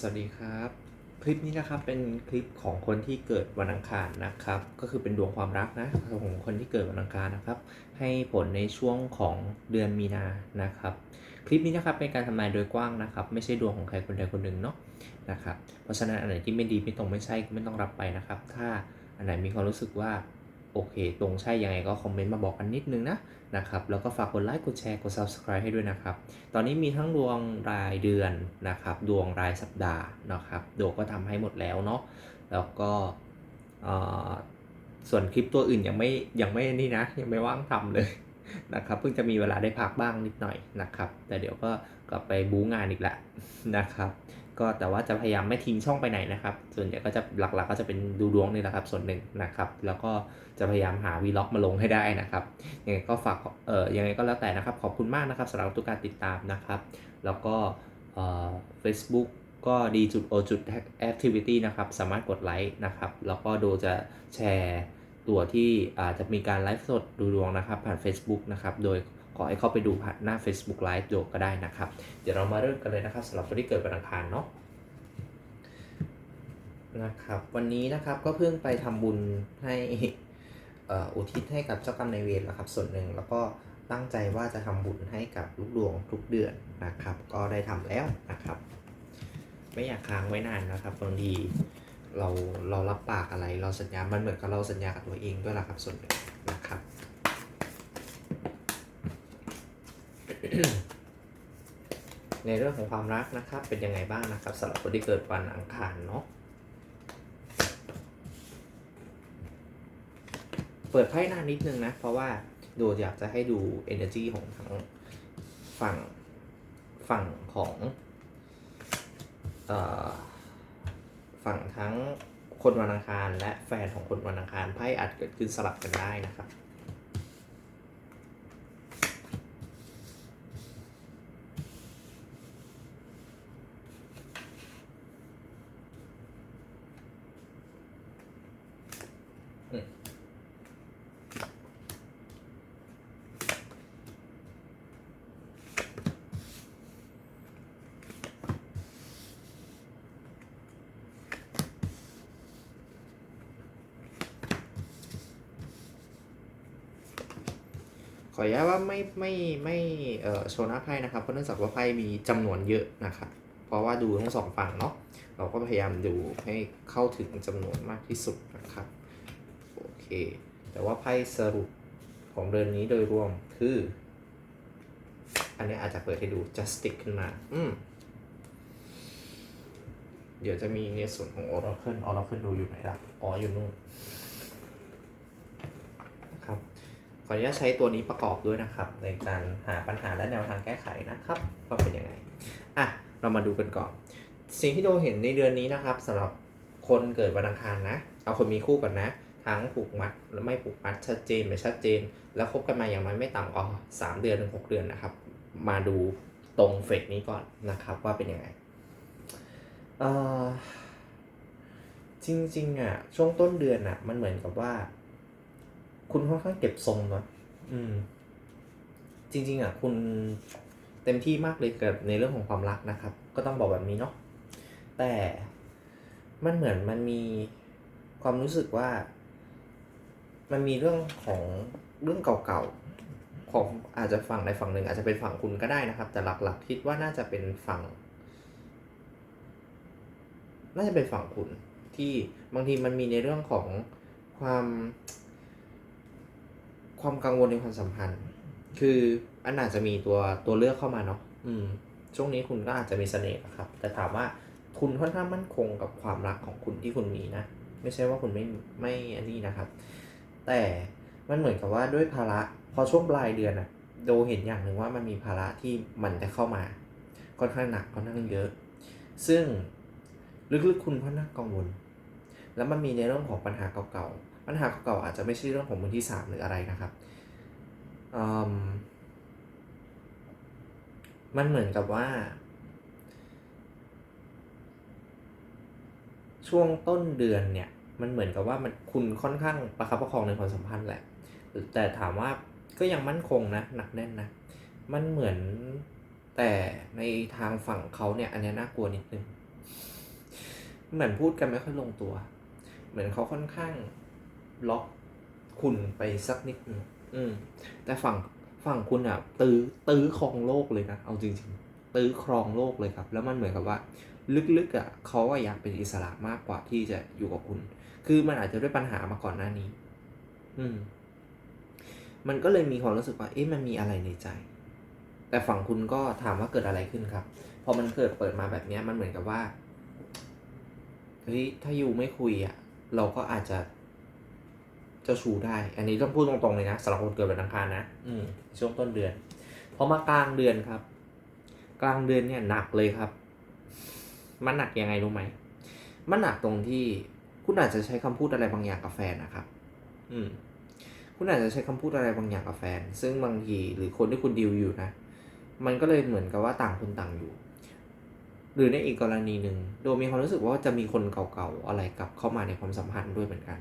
สวัสดีครับ คลิปนี้นะครับเป็นคลิปของคนที่เกิดวันอังคารนะครับ ก็คือเป็นดวงความรักนะของคนที่เกิดวันอังคารนะครับ ให้ผลในช่วงของเดือนมีนานะครับ คลิปนี้นะครับเป็นการทำนายโดยกว้างนะครับ ไม่ใช่ดวงของใครคนใดคนหนึ่งเนาะนะครับเพราะฉะนั้นอันไหนที่ไม่ดีไม่ตรงไม่ใช่ก็ไม่ต้องรับไปนะครับ ถ้าอันไหนมีความรู้สึกว่า โอเค ตรงใช่ยังไงก็คอมเมนต์มาบอกกันนิดนึงนะนะครับ แล้วก็ฝากกดไลค์ กดแชร์ กด subscribe ให้ด้วยนะครับ ตอนนี้มีทั้งดวงรายเดือนนะครับ ดวงรายสัปดาห์นะครับดวงก็ทำให้หมดแล้วเนาะ แล้วก็ส่วนคลิปตัวอื่นยังไม่ยังไม่นี่นะ ยังไม่ว่างทำเลยนะครับเพิ่งจะมีเวลาได้พักบ้างนิดหน่อยนะครับ แต่เดี๋ยวก็กลับไปบู๊งานอีกแล้วนะครับ ก็แต่ว่าจะพยายามไม่ทิ้งช่องไปไหนนะครับ ส่วนใหญ่ก็จะหลักๆก็จะเป็นดูดวงนี่แหละครับ ส่วนหนึ่งนะครับ แล้วก็จะพยายามหาวีล็อกมาลงให้ได้นะครับยังไงก็ฝากเอ่อยังไงก็แล้วแต่นะครับ ขอบคุณมากนะครับสำหรับทุกการติดตามนะครับ แล้วก็เอ่อ Facebook ก็ดีจุดโอจุด activity นะครับ สามารถกดไลค์นะครับ แล้วก็ดูจะแชร์ตัวที่อาจจะมีการไลฟ์สดดูดวงนะครับ ผ่าน Facebook นะครับ โดย ขอให้เข้าไปดูผ่านหน้า Facebook Live โดก็ได้นะครับ เดี๋ยวเรามาเริ่มกันเลยนะครับสำหรับคนที่เกิดวันอังคารเนาะนะครับ วันนี้นะครับก็เพิ่งไปทำบุญให้อุทิศให้กับเจ้ากรรมนายเวรนะครับ ส่วนหนึ่งแล้วก็ตั้งใจว่าจะทำบุญให้กับลูกดวงทุกเดือนนะครับ ก็ได้ทำแล้วนะครับ ไม่อยากค้างไว้นานนะครับบางทีเราเรารับปากอะไรเราสัญญา มันเหมือนกับเราสัญญากับตัวเองด้วยล่ะครับส่วนหนึ่งนะครับ ในเรื่องของความรักนะครับ เป็นยังไงบ้างนะครับสำหรับคนที่เกิดวันอังคารเนาะเปิดไพ่หน้านิดนึงนะ เพราะว่าดูอยากจะให้ดู energy ของทั้งฝั่งฝั่งของฝั่งทั้งคนวันอังคารและแฟนของคนวันอังคารไพ่อาจเกิดขึ้นสลับกันได้นะครับ ออนุญาตว่าไม่ไม่ไม่เอ่อโชว์หน้าไพ่นะครับ เพราะเนื่องจากว่าไพ่มีจำนวนเยอะนะครับเพราะว่าดูทั้งสองฝั่งเนาะเราก็พยายามดูให้เข้าถึงจำนวนมากที่สุดนะครับโอเคแต่ว่าไพ่สรุปของเดือนนี้โดยรวมคือ อันนี้อาจจะเปิดให้ดู justice ขึ้นมาอืมเดี๋ยวจะมีในส่วนของ oracle oracle ดูอยู่ไหนล่ะอ๋ออยู่นู่นนะครับ ขออนุญาตใช้ตัวนี้ประกอบด้วยนะครับ ในการหาปัญหาและแนวทางแก้ไขนะครับว่าเป็นยังไงอะเรามาดูกันก่อน สิ่งที่โดเห็นในเดือนนี้นะครับสำหรับคนเกิดวันอังคารนะ เอาคนมีคู่ก่อนนะ ทั้งผูกมัดและไม่ผูกมัดชัดเจนไม่ชัดเจน แล้วคบกันมาอย่างน้อยไม่ต่ำกว่าสามเดือนถึงหกเดือนนะครับ มาดูตรงเฟกนี้ก่อนนะครับว่าเป็นยังไงจริงๆอะช่วงต้นเดือนอะมันเหมือนกับว่า คุณค่อนข้างเก็บทรงเนาะอืม จริง ๆ อะ คุณเต็มที่มากเลยกับในเรื่องของความรักนะครับ ก็ต้องบอกแบบนี้เนาะแต่มันเหมือนมันมีความรู้สึกว่า มันมีเรื่องของเรื่องเก่าๆของอาจจะฝั่งใดฝั่งหนึ่ง อาจจะเป็นฝั่งคุณก็ได้นะครับ แต่หลักๆคิดว่าน่าจะเป็นฝั่ง น่าจะเป็นฝั่งคุณที่บางทีมันมีในเรื่องของความ ความกังวลในความสัมพันธ์ คืออันอาจจะมีตัวตัวเลือกเข้ามาเนาะอืม ช่วงนี้คุณก็อาจจะมีเสน่ห์นะครับ แต่ถามว่าคุณค่อนข้างมั่นคงกับความรักของคุณที่คุณมีนะ ไม่ใช่ว่าคุณไม่ไม่อันนี้นะครับ แต่มันเหมือนกับว่าด้วยภาระพอช่วงปลายเดือนอะโดเห็นอย่างหนึ่งว่ามันมีภาระที่มันจะเข้ามา ค่อนข้างหนักค่อนข้างเยอะ ซึ่งลึกๆคุณค่อนข้างกังวลแล้วมันมีในเรื่องของปัญหาเก่าๆ ปัญหาเก่าๆอาจจะไม่ใช่เรื่องของมือที่สามหรืออะไรนะครับมมันเหมือนกับว่า ช่วงต้นเดือนเนี่ยมันเหมือนกับว่ามันคุณค่อนข้างประคับประคองในความสัมพันธ์แหละ แต่ถามว่าก็ยังมั่นคงนะหนักแน่นนะ มันเหมือนแต่ในทางฝั่งเขาเนี่ย อันนี้น่ากลัวนิดนึง เหมือนพูดกันไม่ค่อยลงตัว เหมือนเขาค่อนข้าง ล็อกคุณไปสักนิดนึงอืม แต่ฝั่งฝั่งคุณอะตื้อตื้อครองโลกเลยนะ เอาจริงๆ ตื้อครองโลกเลยครับ แล้วมันเหมือนกับว่า ลึกๆอะเขาอะอยากเป็นอิสระมากกว่าที่จะอยู่กับคุณ คือมันอาจจะด้วยปัญหามาก่อนหน้านี้ อืม มันก็เลยมีความรู้สึกว่า เอ๊ะมันมีอะไรในใจ แต่ฝั่งคุณก็ถามว่าเกิดอะไรขึ้นครับ พอมันเกิดเปิดมาแบบเนี้ยมันเหมือนกับว่า เฮ้ย ถ้ายูไม่คุยอะเราก็อาจจะ เจ้าชู้ได้ อันนี้ต้องพูดตรงๆเลยนะสำหรับคนเกิดวันอังคารนะ อืมช่วงต้นเดือน พอมากลางเดือนครับ กลางเดือนเนี่ยหนักเลยครับ มันหนักยังไงรู้ไหม มันหนักตรงที่คุณอาจจะใช้คำพูดอะไรบางอย่างกับแฟนนะครับ อืม คุณอาจจะใช้คำพูดอะไรบางอย่างกับแฟน ซึ่งบางทีหรือคนที่คุณดีลอยู่นะ มันก็เลยเหมือนกับว่าต่างคนต่างอยู่ หรือในอีกกรณีหนึ่ง โดยมีความรู้สึกว่าจะมีคนเก่าๆอะไรกลับเข้ามาในความสัมพันธ์ด้วยเหมือนกัน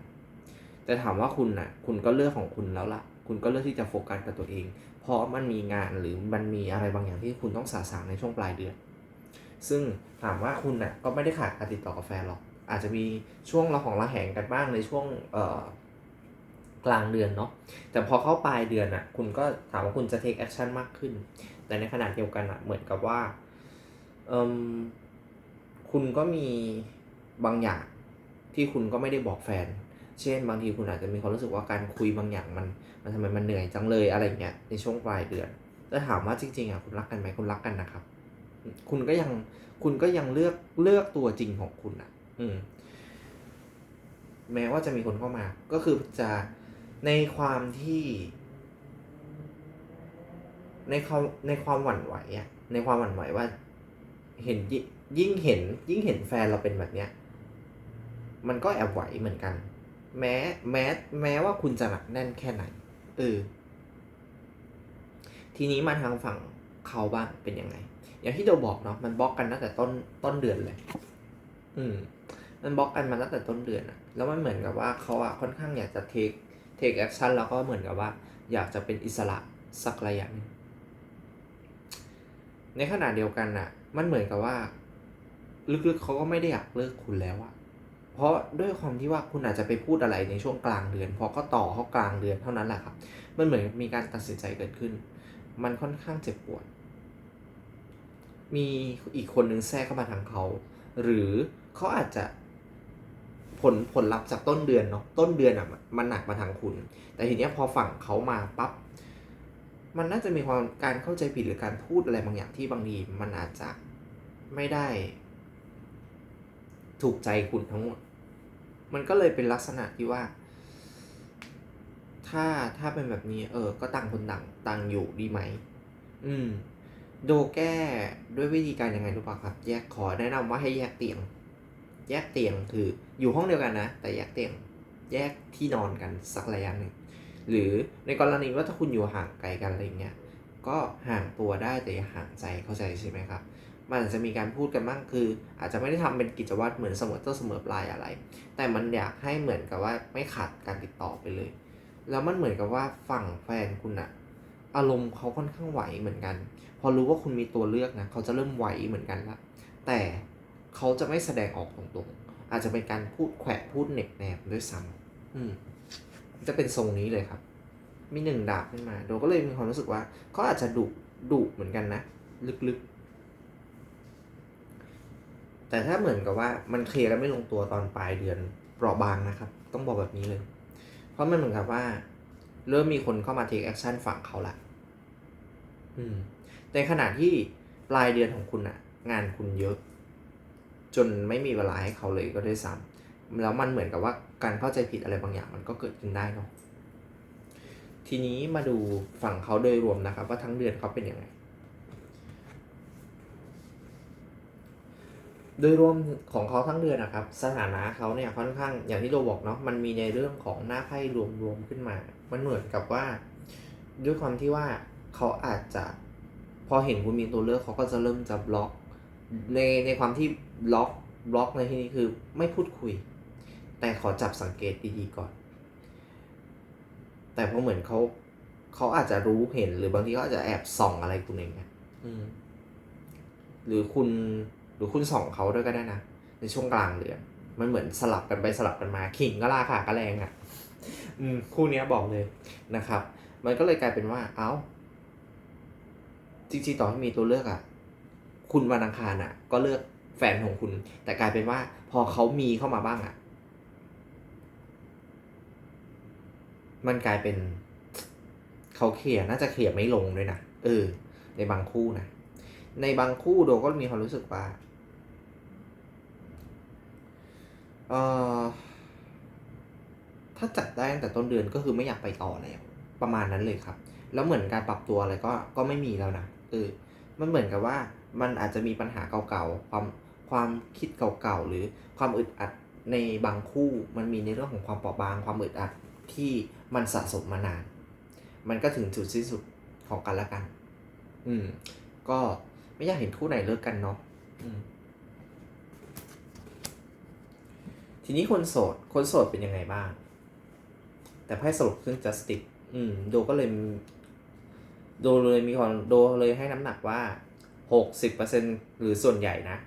แต่ถามว่าคุณน่ะ คุณก็เลือกของคุณแล้วล่ะ คุณก็เลือกที่จะโฟกัสกับตัวเอง เพราะมันมีงานหรือมันมีอะไรบางอย่างที่คุณต้องสาสางในช่วงปลายเดือน ซึ่งถามว่าคุณน่ะก็ไม่ได้ขาดการติดต่อกับแฟนหรอก อาจจะมีช่วงเระหองระแหงกันบ้างในช่วงเอ่อกลางเดือนเนาะ แต่พอเข้าปลายเดือนอะ คุณก็ถามว่าคุณจะ take action มากขึ้น แต่ในขณะเดียวกันอะ เหมือนกับว่าเอ่มคุณก็มีบางอย่างที่คุณก็ไม่ได้บอกแฟน เช่น บางทีคุณอาจจะมีความรู้สึกว่าการคุยบางอย่างมันมันทำไมมันเหนื่อยจังเลยอะไรเงี้ยในช่วงปลายเดือนแต่ถามว่าจริงๆอะคุณรักกันไหมคุณรักกันนะครับ คุณก็ยังคุณก็ยังเลือกเลือกตัวจริงของคุณอะ อืม แม้ว่าจะมีคนเข้ามา ก็คือจะในความที่ ในความในความหวั่นไหวอะในความหวั่นไหวว่า เห็นยิยิ่งเห็น ยิ่งเห็นแฟนเราเป็นแบบเนี้ยมันก็แอบไหวเหมือนกัน แม้แม้แม้ว่าคุณจะหนักแน่นแค่ไหนเออทีนี้มาทางฝั่งเขาบ้างเป็นยังไง อย่างที่เราบอกเนาะมันบล็อกกันตั้งแต่ต้นต้นเดือนเลย อืม มันบล็อกกันมาตั้งแต่ต้นเดือนอะแล้วมันเหมือนกับว่าเขาอะค่อนข้างอยากจะเทคเทคแอคชั่นแล้วก็เหมือนกับว่า อยากจะเป็นอิสระสักระยะนึงในขณะเดียวกันอะมันเหมือนกับว่า ลึกๆเขาก็ไม่ได้อยากเลิกคุณแล้วอะ เพราะด้วยความที่ว่าคุณอาจจะไปพูดอะไรในช่วงกลางเดือน พอก็ต่อเขากลางเดือนเท่านั้นแหละครับ มันเหมือนมีการตัดสินใจเกิดขึ้น มันค่อนข้างเจ็บปวด มีอีกคนนึงแทรกเข้ามาทางเขา หรือเขาอาจจะผลผลลัพธ์จากต้นเดือนเนาะ ต้นเดือนอะมันมันหนักมาทางคุณ แต่ทีเนี้ยพอฝั่งเขามาปั๊บ มันน่าจะมีความการเข้าใจผิดหรือการพูดอะไรบางอย่างที่บางทีมันอาจจะไม่ได้ ถูกใจคุณทั้งหมด มันก็เลยเป็นลักษณะที่ว่า ถ้าถ้าเป็นแบบนี้ เออ ก็ต่างคนต่างต่างอยู่ดีไหม อืม โดแก้ด้วยวิธีการยังไงรู้ป่ะครับ แยกขอแนะนำว่าให้แยกเตียง แยกเตียงคืออยู่ห้องเดียวกันนะ แต่แยกเตียง แยกที่นอนกันสักระยะหนึ่งหรือในกรณีว่าถ้าคุณอยู่ห่างไกลกันอะไรเงี้ยก็ห่างตัวได้แต่อย่าห่างใจเข้าใจใช่ไหมครับ มันอาจจะมีการพูดกันบ้างคือ อาจจะไม่ได้ทำเป็นกิจวัตรเหมือนเสมอต้นเสมอปลายอะไร แต่มันอยากให้เหมือนกับว่าไม่ขาดการติดต่อไปเลย แล้วมันเหมือนกับว่าฝั่งแฟนคุณอะอารมณ์เขาค่อนข้างไหวเหมือนกัน พอรู้ว่าคุณมีตัวเลือกนะเขาจะเริ่มไหวเหมือนกันละแต่เขาจะไม่แสดงออกตรงๆ อาจจะเป็นการพูดแขวะพูดเหน็บแนบด้วยซ้ำอืมจะเป็นทรงนี้เลยครับ มีหนึ่งดาบขึ้นมาโดก็เลยมีความรู้สึกว่าเขาอาจจะดุดุเหมือนกันนะ ลึกๆ แต่ถ้าเหมือนกับว่ามันเคลียร์กันไม่ลงตัวตอนปลายเดือนเปราะบางนะครับ ต้องบอกแบบนี้เลย เพราะมันเหมือนกับว่า เริ่มมีคนเข้ามา take action ฝั่งเขาละอืมในขณะที่ปลายเดือนของคุณอะงานคุณเยอะ จนไม่มีเวลาให้เขาเลยก็ด้วยซ้ำแล้วมันเหมือนกับว่าการเข้าใจผิดอะไรบางอย่างมันก็เกิดขึ้นได้เนาะทีนี้มาดูฝั่งเขาโดยรวมนะครับ ว่าทั้งเดือนเขาเป็นยังไง โดยรวมของเขาทั้งเดือนนะครับ สถานะเขาเนี่ยค่อนข้างอย่างที่เราบอกเนาะมันมีในเรื่องของหน้าไพ่รวมๆขึ้นมา มันเหมือนกับว่า ด้วยความที่ว่าเขาอาจจะพอเห็นคุณมีตัวเลือกเขาก็จะเริ่มจะบล็อก ในในความที่บล็อกบล็อกในที่นี้คือไม่พูดคุย แต่ขอจับสังเกตดีๆก่อน แต่พอเหมือนเขาเขาอาจจะรู้เห็นหรือบางทีเขาอาจจะแอบส่องอะไรตรงนี้ไงอืมหรือคุณ หรือคุณส่องเขาด้วยก็ได้นะ ในช่วงกลางเดือนมันเหมือนสลับกันไปสลับกันมาขิงก็ราคาก็แรงอะ่ะ อืมคู่นี้บอกเลยนะครับ มันก็เลยกลายเป็นว่า เอ้า จริงๆต่อให้มีตัวเลือกอะ่ะ คุณวันอังคารอะ ก็เลือกแฟนของคุณ แต่กลายเป็นว่า พอเขามีเข้ามาบ้างอะ มันกลายเป็นเขาเคลียร์น่าจะเคลียร์ไม่ลงด้วยนะเออ ในบางคู่นะในบางคู่โดก็มีความรู้สึกว่า เออถ้าจัดได้ตั้งแต่ต้นเดือนก็คือไม่อยากไปต่อแล้วประมาณนั้นเลยครับ แล้วเหมือนการปรับตัวอะไรก็ก็ไม่มีแล้วนะเออมันเหมือนกับว่ามันอาจจะมีปัญหาเก่าๆความความคิดเก่าๆหรือความอึดอัดในบางคู่มันมีในเรื่องของความเปราะบาง ความอึดอัดที่มันสะสมมานาน มันก็ถึงจุดสิ้นสุดของกันและกัน อืม ก็ไม่อยากเห็นคู่ไหนเลิกกันเนาะอืม ทีนี้คนโสด คนโสดเป็นยังไงบ้าง แต่ไพ่สรุปขึ้น justice อืม โดก็เลย โดเลยมีความโดเลยให้น้ำหนักว่าหกสิบเปอร์เซ็นหรือส่วนใหญ่นะ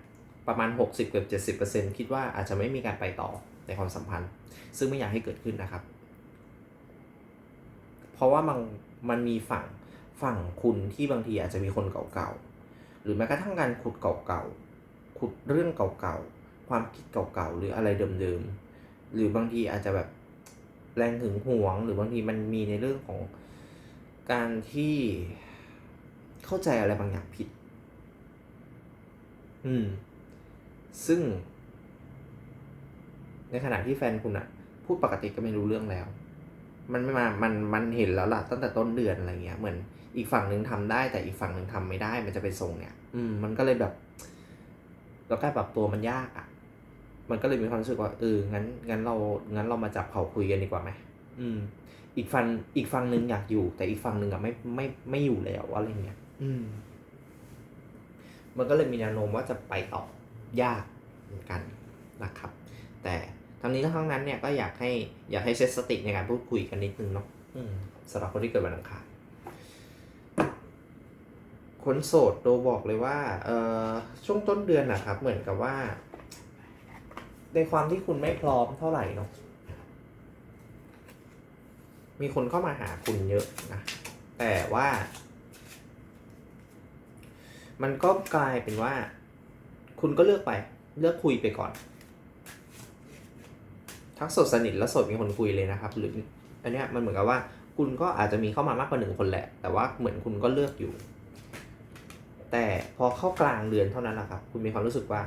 ประมาณหกสิบเกือบเจ็ดสิบเปอร์เซ็นคิดว่าอาจจะไม่มีการไปต่อในความสัมพันธ์ ซึ่งไม่อยากให้เกิดขึ้นนะครับ เพราะว่ามันมันมีฝั่งฝั่งคุณที่บางทีอาจจะมีคนเก่าๆ หรือแม้กระทั่งการขุดเก่าๆ ขุดเรื่องเก่าๆ ความคิดเก่าๆหรืออะไรเดิมๆ หรือบางทีอาจจะแบบแรงถึงหวง หรือบางทีมันมีในเรื่องของการที่เข้าใจอะไรบางอย่างผิด อืม ซึ่ง ในขณะที่แฟนคุณอะพูดปกติก็ไม่รู้เรื่องแล้ว มันไม่มา มัน มันเห็นแล้วล่ะตั้งแต่ต้นเดือนอะไรเงี้ย เหมือนอีกฝั่งหนึ่งทำได้ แต่อีกฝั่งหนึ่งทำไม่ได้ มันจะไปส่งเนี่ย อืม มันก็เลยแบบ แล้วการปรับตัวมันยากอะ่ะ มันก็เลยมีความรู้สึกว่าเอองั้นงั้นเรางั้นเรามาจับเขาคุยกันดีกว่าไหมอืม อีกฝั่งอีกฝั่งหนึ่งอยากอยู่ แต่อีกฝั่งหนึ่งอะไม่ไม่ไม่อยู่แล้วอะไรเงี้ยอืม มันก็เลยมีแนวโน้มว่าจะไปต่อยากเหมือนกันนะครับ แต่ทั้งนี้ทั้งนั้นเนี่ยก็อยากให้อยากให้เซตสติในการพูดคุยกันนิดนึงเนาะอืมสำหรับคนที่เกิดวันอังคารคนโสดโดบอกเลยว่าเอ่อช่วงต้นเดือนนะครับ เหมือนกับว่า ในความที่คุณไม่พร้อมเท่าไหร่เนาะมีคนเข้ามาหาคุณเยอะนะแต่ว่า มันก็กลายเป็นว่า คุณก็เลือกไป เลือกคุยไปก่อน ทั้งสดสนิทและสดมีคนคุยเลยนะครับ หรืออันเนี้ยมันเหมือนกับว่า คุณก็อาจจะมีเข้ามามากกว่าหนึ่งคนแหละ แต่ว่าเหมือนคุณก็เลือกอยู่ แต่พอเข้ากลางเดือนเท่านั้นแหละครับ คุณมีความรู้สึกว่า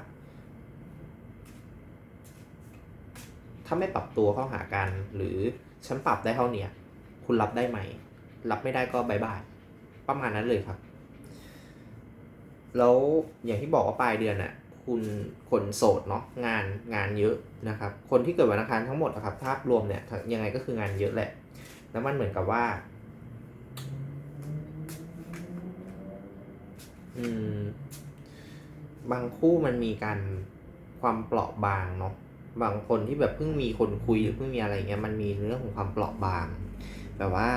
ถ้าไม่ปรับตัวเข้าหากัน หรือฉันปรับได้เท่าเนี้ยคุณรับได้ไหม รับไม่ได้ก็บายบาย ประมาณนั้นเลยครับ แล้วอย่างที่บอกว่าปลายเดือนน่ะ คุณคนโสดเนาะงานงานเยอะนะครับ คนที่เกิดวันอังคารทั้งหมดนะครับภาพรวมเนี่ยยังไงก็คืองานเยอะแหละ แล้วมันเหมือนกับว่า อืม บางคู่มันมีการความเปราะบางเนาะ บางคนที่แบบเพิ่งมีคนคุยหรือเพิ่งมีอะไรเงี้ยมันมีเรื่องของความเปราะบาง แบบว่า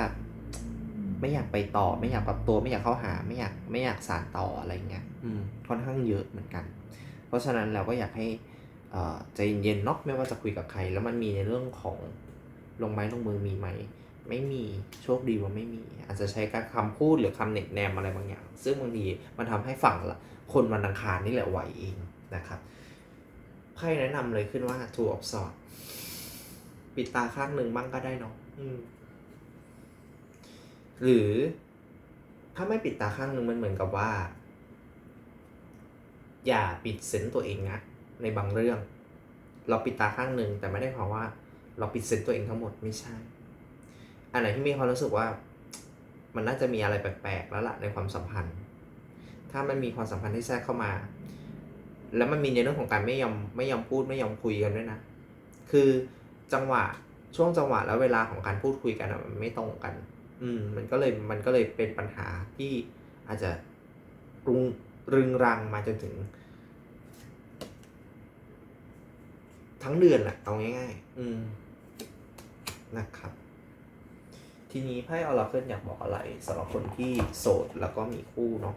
ไม่อยากไปต่อ ไม่อยากปรับตัวไม่อยากเข้าหา ไม่อยากไม่อยากสานต่ออะไรเงี้ยอืมค่อนข้างเยอะเหมือนกัน เพราะฉะนั้นเราก็อยากให้ใจเย็นๆเนาะไม่ว่าจะคุยกับใคร แล้วมันมีในเรื่องของลงไม้ลงมือมีไหมไม่มีโชคดีว่าไม่มี อาจจะใช้การคำพูดหรือคำเน็กแนมอะไรบางอย่าง ซึ่งบางทีมันทำให้ฝั่งละคนวันอังคารนี่แหละไหวเองนะครับ ไพ่แนะนำเลยขึ้นว่า two of swords ปิดตาข้างหนึ่งบ้างก็ได้เนาะอืมหรือ ถ้าไม่ปิดตาข้างหนึ่งมันเหมือนกับว่า อย่าปิดเซนส์ตัวเองนะในบางเรื่อง เราปิดตาข้างหนึ่งแต่ไม่ได้ความว่า เราปิดเซนส์ตัวเองทั้งหมดไม่ใช่ อันไหนที่มีความรู้สึกว่า มันน่าจะมีอะไรแปลกๆแล้วล่ะในความสัมพันธ์ ถ้ามันมีความสัมพันธ์ที่แทรกเข้ามา แล้วมันมีในเรื่องของการไม่ยอมไม่ยอมพูดไม่ยอมคุยกันด้วยนะ คือจังหวะช่วงจังหวะแล้วเวลาของการพูดคุยกันมันไม่ตรงกัน อืม มันก็เลยมันก็เลยเป็นปัญหาที่อาจจะรุงรึงรังมาจนถึง ทั้งเดือนแหละเอาง่ายๆ อืมนะครับ ทีนี้ไพ่ออราเคิลอยากบอกอะไรสำหรับคนที่โสดแล้วก็มีคู่เนาะ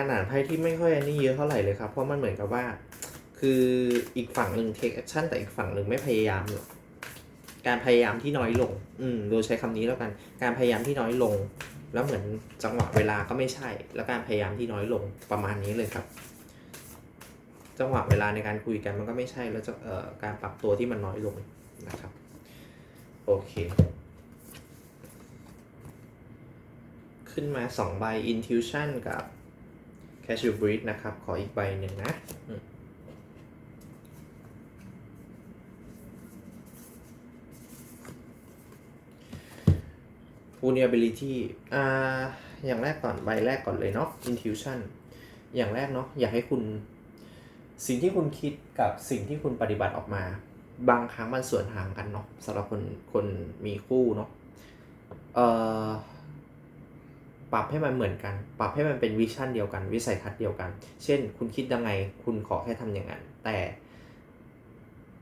การอ่านไพ่ที่ไม่ค่อยอันนี้เยอะเท่าไหร่เลยครับ เพราะมันเหมือนกับว่า คืออีกฝั่งหนึ่ง take action แต่อีกฝั่งหนึ่งไม่พยายามหรอกการพยายามที่น้อยลง อืมโดยใช้คำนี้แล้วกัน การพยายามที่น้อยลง แล้วเหมือนจังหวะเวลาก็ไม่ใช่ แล้วการพยายามที่น้อยลงประมาณนี้เลยครับ จังหวะเวลาในการคุยกันมันก็ไม่ใช่ แล้วจะเอ่อการปรับตัวที่มันน้อยลงนะครับ โอเค ขึ้นมาสองใบ intuition กับ cashew breed นะครับ ขออีกใบหนึ่งนะอืม vulnerability อ่า อย่างแรกก่อน ใบแรกก่อนเลยเนาะ intuition อย่างแรกเนาะ อยากให้คุณ สิ่งที่คุณคิดกับสิ่งที่คุณปฏิบัติออกมา บางครั้งมันส่วนทางกันเนาะสำหรับคน คนมีคู่เนาะ เอ่อ ปรับให้มันเหมือนกัน ปรับให้มันเป็นวิชั่นเดียวกัน วิสัยทัศน์เดียวกัน เช่น คุณคิดยังไง คุณขอแค่ทำอย่างนั้น แต่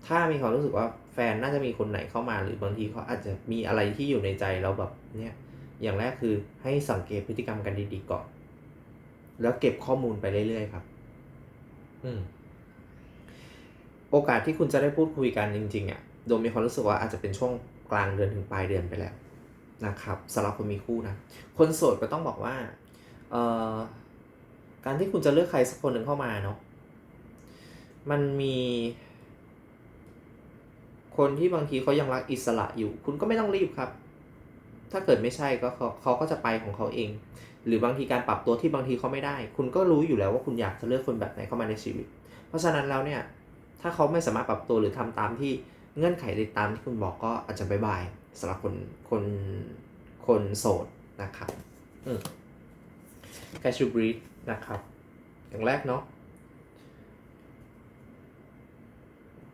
ถ้ามีความรู้สึกว่าแฟนน่าจะมีคนไหนเข้ามา หรือบางทีเขาอาจจะมีอะไรที่อยู่ในใจแล้วแบบเนี่ยอย่างแรกคือให้สังเกตพฤติกรรมกันดีๆก่อน แล้วเก็บข้อมูลไปเรื่อยๆครับ อืม โอกาสที่คุณจะได้พูดคุยกันจริงๆอะ โดมมีความรู้สึกว่าอาจจะเป็นช่วงกลางเดือนถึงปลายเดือนไปแล้ว นะครับสำหรับคนมีคู่นะ คนโสดก็ต้องบอกว่าเอ่อการที่คุณจะเลือกใครสักคนหนึ่งเข้ามาเนาะมันมีคนที่บางทีเขายังรักอิสระอยู่ คุณก็ไม่ต้องรีบครับ ถ้าเกิดไม่ใช่ก็เขาเขาก็จะไปของเขาเอง หรือบางทีการปรับตัวที่บางทีเขาไม่ได้ คุณก็รู้อยู่แล้วว่าคุณอยากจะเลือกคนแบบไหนเข้ามาในชีวิต เพราะฉะนั้นแล้วเนี่ย ถ้าเขาไม่สามารถปรับตัวหรือทำตามที่เงื่อนไขในตามที่คุณบอกก็อาจจะบายบาย สำหรับคนคนคนโสดนะครับอืมแคชูบรีดนะครับ อย่างแรกเนาะ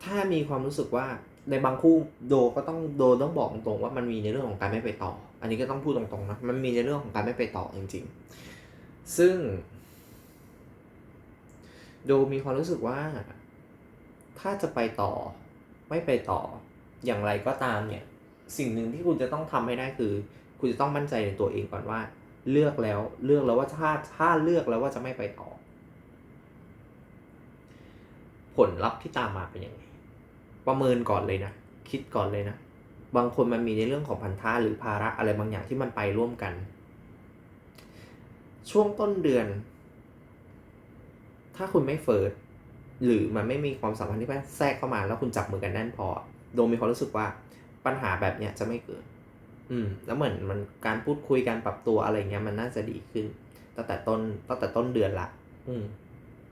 ถ้ามีความรู้สึกว่าในบางคู่โดก็ต้องโดต้องบอกตรงๆว่ามันมีในเรื่องของการไม่ไปต่อ อันนี้ก็ต้องพูดตรงๆนะมันมีในเรื่องของการไม่ไปต่อจริง ๆ ซึ่ง โดมีความรู้สึกว่า ถ้าจะไปต่อไม่ไปต่ออย่างไรก็ตามเนี่ย สิ่งหนึ่งที่คุณจะต้องทำให้ได้คือ คุณจะต้องมั่นใจในตัวเองก่อนว่า เลือกแล้วเลือกแล้วว่าถ้าถ้าเลือกแล้วว่าจะไม่ไปต่อ ผลลัพธ์ที่ตามมาเป็นยังไง ประเมินก่อนเลยนะ คิดก่อนเลยนะ บางคนมันมีในเรื่องของพันธะหรือภาระอะไรบางอย่างที่มันไปร่วมกัน ช่วงต้นเดือน ถ้าคุณไม่เฟิร์สหรือมันไม่มีความสัมพันธ์ที่แทรกเข้ามาแล้วคุณจับมือกันแน่นพอ โดมมีความรู้สึกว่า ปัญหาแบบเนี้ยจะไม่เกิด อืม แล้วเหมือนมันการพูดคุยการปรับตัวอะไรเงี้ยมันน่าจะดีขึ้น ตั้งแต่ต้นตั้งแต่ต้นเดือนละ อืม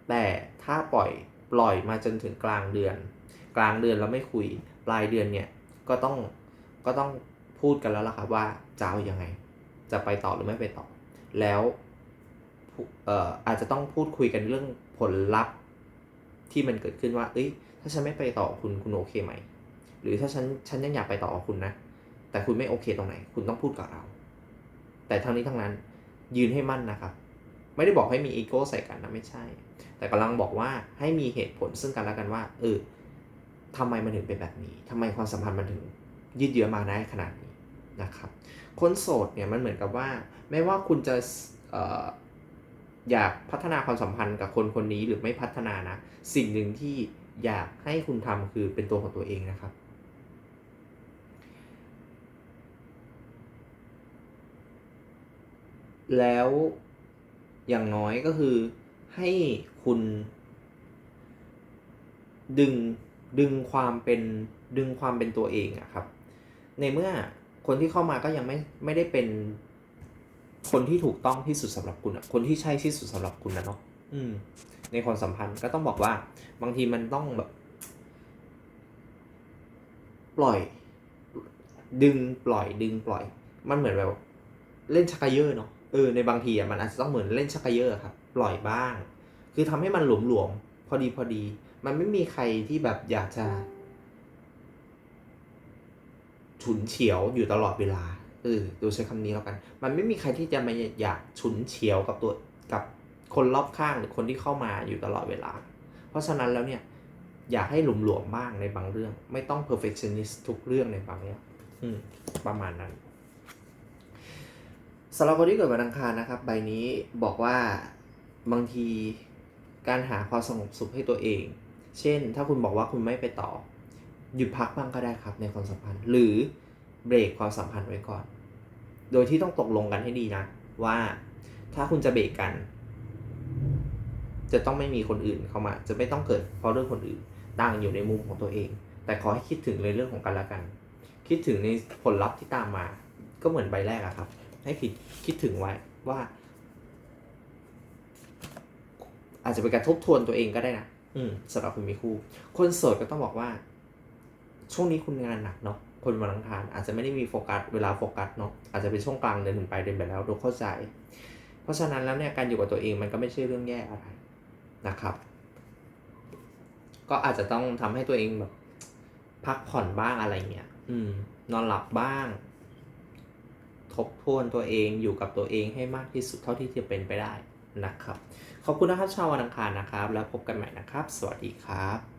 แต่ถ้าปล่อยปล่อยมาจนถึงกลางเดือน กลางเดือนแล้วไม่คุย ปลายเดือนเนี่ย ก็ต้องก็ต้องพูดกันแล้วล่ะครับว่าจะเอาอยังไง จะไปต่อหรือไม่ไปต่อ แล้วเอ่ออาจจะต้องพูดคุยกันเรื่องผลลัพธ์ที่มันเกิดขึ้นว่า เอ้ย ถ้าฉันไม่ไปต่อคุณคุณโอเคไหม หรือถ้าฉันฉันยังอยากไปต่อกับคุณนะ แต่คุณไม่โอเคตรงไหน คุณต้องพูดกับเรา แต่ทั้งนี้ทั้งนั้นยืนให้มั่นนะครับไม่ได้บอกให้มีอีโก้ใส่กันนะไม่ใช่ แต่กำลังบอกว่าให้มีเหตุผลซึ่งกันและกันว่า เออทำไมมันถึงเป็นแบบนี้ทำไมความสัมพันธ์มันถึง ยืดเยื้อมาได้ขนาดนี้นะครับ คนโสดเนี่ยมันเหมือนกับว่า ไม่ว่าคุณจะอออยากพัฒนาความสัมพันธ์กับคนคนนี้หรือไม่พัฒนานะ สิ่งหนึ่งที่อยากให้คุณทำคือเป็นตัวของตัวเองนะครับ แล้วอย่างน้อยก็คือให้คุณ ดึงดึงความเป็นดึงความเป็นตัวเองอะครับ ในเมื่อคนที่เข้ามาก็ยังไม่ไม่ได้เป็นคนที่ถูกต้องที่สุดสำหรับคุณอะคนที่ใช่ที่สุดสำหรับคุณนะเนาะอืม ในความสัมพันธ์ก็ต้องบอกว่า บางทีมันต้องแบบ ปล่อย ดึงปล่อยดึงปล่อย มันเหมือนแบบ เล่นชักกะเยอร์เนาะ เออในบางทีอะมันอาจจะต้องเหมือนเล่นชักเยอร์ครับ ปล่อยบ้าง คือทำให้มันหลวมๆพอดีพอดี มันไม่มีใครที่แบบอยากจะฉุนเฉียวอยู่ตลอดเวลาเออดูใช้คำนี้แล้วกัน มันไม่มีใครที่จะมาอยากฉุนเฉียวกับตัวกับคนรอบข้างหรือคนที่เข้ามาอยู่ตลอดเวลา เพราะฉะนั้นแล้วเนี่ย อยากให้หลุมหลวมๆบ้างในบางเรื่อง ไม่ต้อง perfectionist ทุกเรื่องในบางเรื่อง อืม ประมาณนั้น สำหรับคนที่เกิดวันอังคารนะครับ ใบนี้บอกว่าบางทีการหาความสงบสุขให้ตัวเอง เช่น ถ้าคุณบอกว่าคุณไม่ไปต่อ หยุดพักบ้างก็ได้ครับในความสัมพันธ์ หรือเบรกความสัมพันธ์ไว้ก่อน โดยที่ต้องตกลงกันให้ดีนะ ว่าถ้าคุณจะเบรกกัน จะต้องไม่มีคนอื่นเข้ามา จะไม่ต้องเกิดเพราะเรื่องคนอื่นต่างอยู่ในมุมของตัวเอง แต่ขอให้คิดถึงในเรื่องของกันและกัน คิดถึงในผลลัพธ์ที่ตามมา ก็เหมือนใบแรกอะครับ ให้คิดคิดถึงไว้ว่า อาจจะเป็นการทบทวนตัวเองก็ได้นะอืมสำหรับคนมีคู่ คนโสดก็ต้องบอกว่า ช่วงนี้คุณงานหนักเนาะคนวันอังคารอาจจะไม่ได้มีโฟกัสเวลาโฟกัสเนาะอาจจะเป็นช่วงกลางเดือนถึงปลายเดือนไปแล้วโดยเข้าใจ เพราะฉะนั้นแล้วเนี่ยการอยู่กับตัวเองมันก็ไม่ใช่เรื่องแย่อะไรนะครับ ก็อาจจะต้องทำให้ตัวเองแบบพักผ่อนบ้างอะไรเงี้ย อืม นอนหลับบ้าง ทบทวนตัวเองอยู่กับตัวเองให้มากที่สุดเท่าที่จะเป็นไปได้นะครับ ขอบคุณนะครับชาววันอังคารนะครับ แล้วพบกันใหม่นะครับ สวัสดีครับ